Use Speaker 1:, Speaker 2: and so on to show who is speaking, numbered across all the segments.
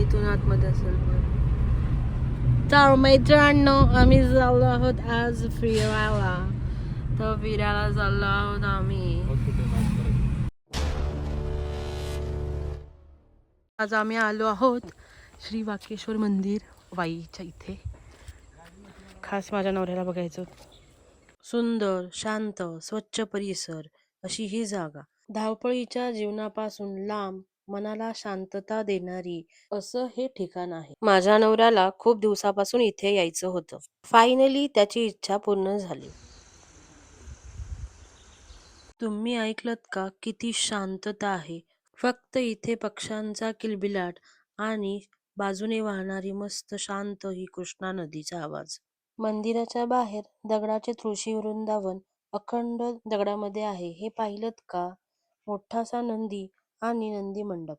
Speaker 1: इथून आतमध्ये असेल पण. तर मित्रांनो आम्ही चाललो आहोत आज फिरायला. तर फिरायला चाललो आहोत आम्ही. आज आम्ही आलो आहोत श्री वाकेश्वर मंदिर वाईच्या इथे. खास माझ्या नवऱ्याला बघायचं. सुंदर शांत स्वच्छ परिसर अशी ही जागा. धावपळीच्या जीवनापासून लांब मनाला शांतता देणारी असं हे ठिकाण आहे. माझ्या नवऱ्याला खूप दिवसापासून इथे यायचं होतं. फायनली त्याची इच्छा पूर्ण झाली. तुम्ही ऐकलत का किती शांतता आहे? फक्त इथे पक्ष्यांचा किलबिलाट आणि बाजूने वाहणारी मस्त शांत ही कृष्णा नदीचा आवाज. मंदिराच्या बाहेर दगडाचे तुळशी वृंदावन अखंड दगडामध्ये आहे. हे पाहिलत का? मोठासा नंदी आणि नंदी मंडप.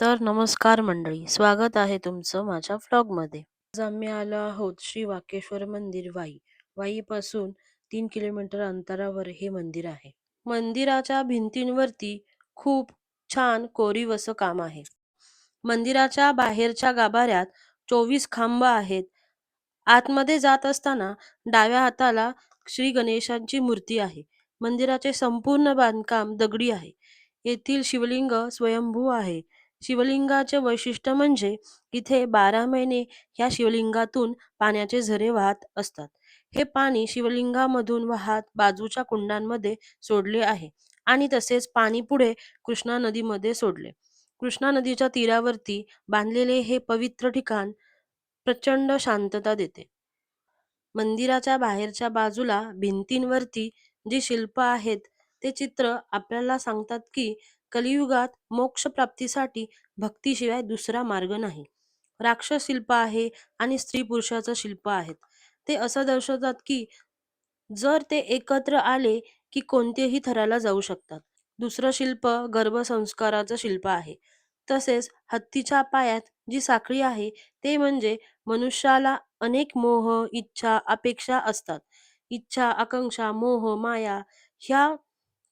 Speaker 1: तर नमस्कार मंडळी स्वागत आहे तुमचं माझ्या व्लॉगमध्ये आज आम्ही आलो आहोत श्री वाकेश्वर मंदिर वाई. वाईपासून तीन किलोमीटर अंतरावर हे मंदिर आहे. मंदिराच्या भिंतींवरती खूप छान कोरीव असं काम आहे. मंदिराच्या बाहेरच्या गाभाऱ्यात चोवीस खांब आहेत. आतमध्ये जात असताना डाव्या हाताला श्री गणेशांची मूर्ती आहे. मंदिराचे संपूर्ण बांधकाम दगडी आहे. येथील शिवलिंग स्वयंभू आहे. शिवलिंगाचे वैशिष्ट्य म्हणजे इथे बारा महिने ह्या शिवलिंगातून पाण्याचे झरे वाहत असतात. हे पाणी शिवलिंगामधून वाहत बाजूच्या कुंडांमध्ये सोडले आहे आणि तसेच पाणी पुढे कृष्णा नदीमध्ये सोडले. कृष्णा नदीच्या तीरावरती बांधलेले हे पवित्र ठिकाण प्रचंड शांतता देते. मंदिराच्या बाहेरच्या बाजूला भिंतींवरती जी शिल्प आहेत ते चित्र आपल्याला सांगतात की कलियुगात मोक्ष प्राप्तीसाठी भक्तीशिवाय दुसरा मार्ग नाही. राक्षस शिल्प आहे आणि स्त्री पुरुषाचं शिल्प आहेत. ते असं दर्शवतात की जर ते एकत्र आले की कोणतेही थराला जाऊ शकतात. दुसरं शिल्प गर्भसंस्काराचं शिल्प आहे. तसेच हत्तीच्या पायात जी साखळी आहे ते म्हणजे मनुष्याला अनेक मोह इच्छा अपेक्षा असतात. इच्छा आकांक्षा मोह माया ह्या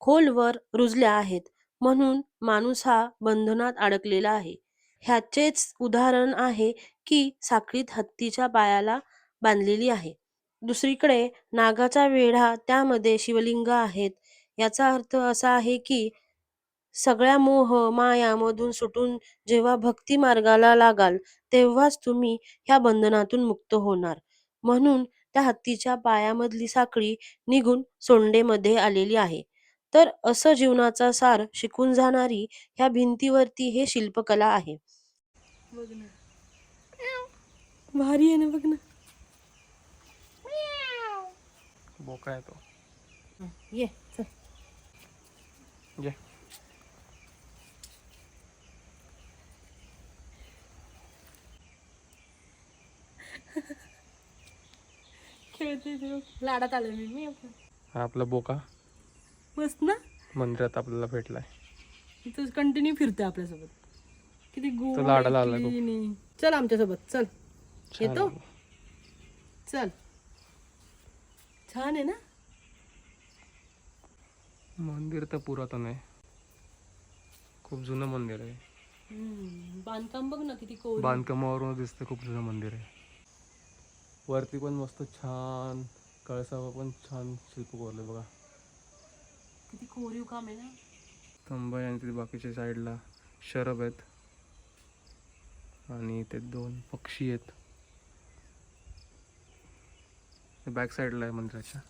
Speaker 1: खोलवर रुजल्या आहेत. म्हणून माणूस हा बंधनात अडकलेला आहे. ह्याचेच उदाहरण आहे की साखळीत हत्तीच्या पायाला बांधलेली आहे. दुसरीकडे नागाचा वेढा त्यामध्ये शिवलिंग आहेत. याचा अर्थ असा आहे की सगळ्या मोह मायामधून सुटून जेव्हा भक्ती मार्गाला लागाल तेव्हाच तुम्ही ह्या बंधनातून मुक्त होणार. म्हणून त्या हत्तीच्या पायामधली साखळी निघून सोंडेमध्ये आलेली आहे. तर असं जीवनाचा सार शिकून जाणारी ह्या भिंतीवरती हे शिल्पकला आहे. भारी आहे ना बघ ना.
Speaker 2: बोका येतो
Speaker 1: ये चल.
Speaker 2: ये.
Speaker 1: खेळते. लाडात आले मी मी
Speaker 2: आपला बोका.
Speaker 1: मस्त ना?
Speaker 2: मंदिरात आपल्याला भेटलाय.
Speaker 1: इथं कंटिन्यू फिरतोय आपल्यासोबत. किती गोड
Speaker 2: तो लाडाला आला.
Speaker 1: चल आमच्यासोबत चल. येतो. चल. छान आहे ना?
Speaker 2: मंदिर तर पुरातन आहे. खूप जुनं मंदिर आहे.
Speaker 1: बांधकाम बघ ना किती
Speaker 2: बांधकामावरून दिसतं खूप जुनं मंदिर आहे. वरती पण मस्त छान कळसावर पण छान शिल्प कोरले बघा.
Speaker 1: किती कोरीव काम आहे ना.
Speaker 2: आणि तिथे बाकीच्या साईडला शरब आहेत. आणि ते दोन पक्षी आहेत. बॅक साईडला आहे मंदिराच्या.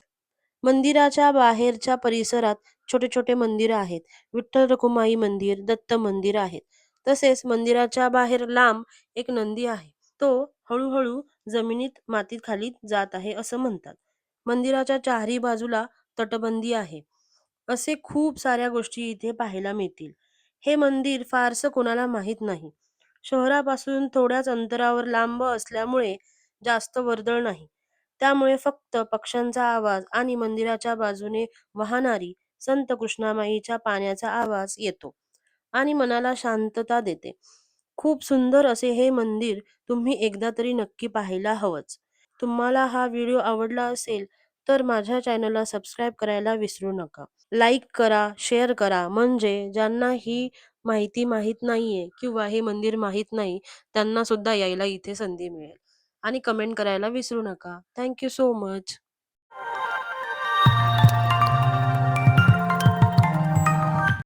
Speaker 1: मंदिराच्या बाहेरच्या परिसरात छोटे छोटे मंदिर आहेत. विठ्ठल रखुमाई मंदिर दत्त मंदिर आहेत. तसेच मंदिराच्या बाहेर लांब एक नंदी आहे. तो हळूहळू जमिनीत मातीत खाली जात आहे असं म्हणतात. मंदिराच्या चारही बाजूला तटबंदी आहे. असे खूप साऱ्या गोष्टी इथे पाहायला मिळतील. हे मंदिर फारसं कोणाला माहीत नाही. शहरापासून थोड्याच अंतरावर लांब असल्यामुळे जास्त वर्दळ नाही. त्यामुळे फक्त पक्ष्यांचा आवाज आणि मंदिराच्या बाजूने वाहणारी संत कृष्णामाईच्या पाण्याचा आवाज येतो आणि मनाला शांतता देते. खूप सुंदर असे हे मंदिर तुम्ही एकदा तरी नक्की पाहायला हवंच. तुम्हाला हा व्हिडिओ आवडला असेल तर माझ्या चॅनलला सबस्क्राईब करायला विसरू नका. लाईक करा शेअर करा. म्हणजे ज्यांना ही माहिती माहीत नाहीये किंवा हे मंदिर माहीत नाही त्यांना सुद्धा यायला इथे संधी मिळेल. आणि कमेंट करायला विसरू नका. Thank you so much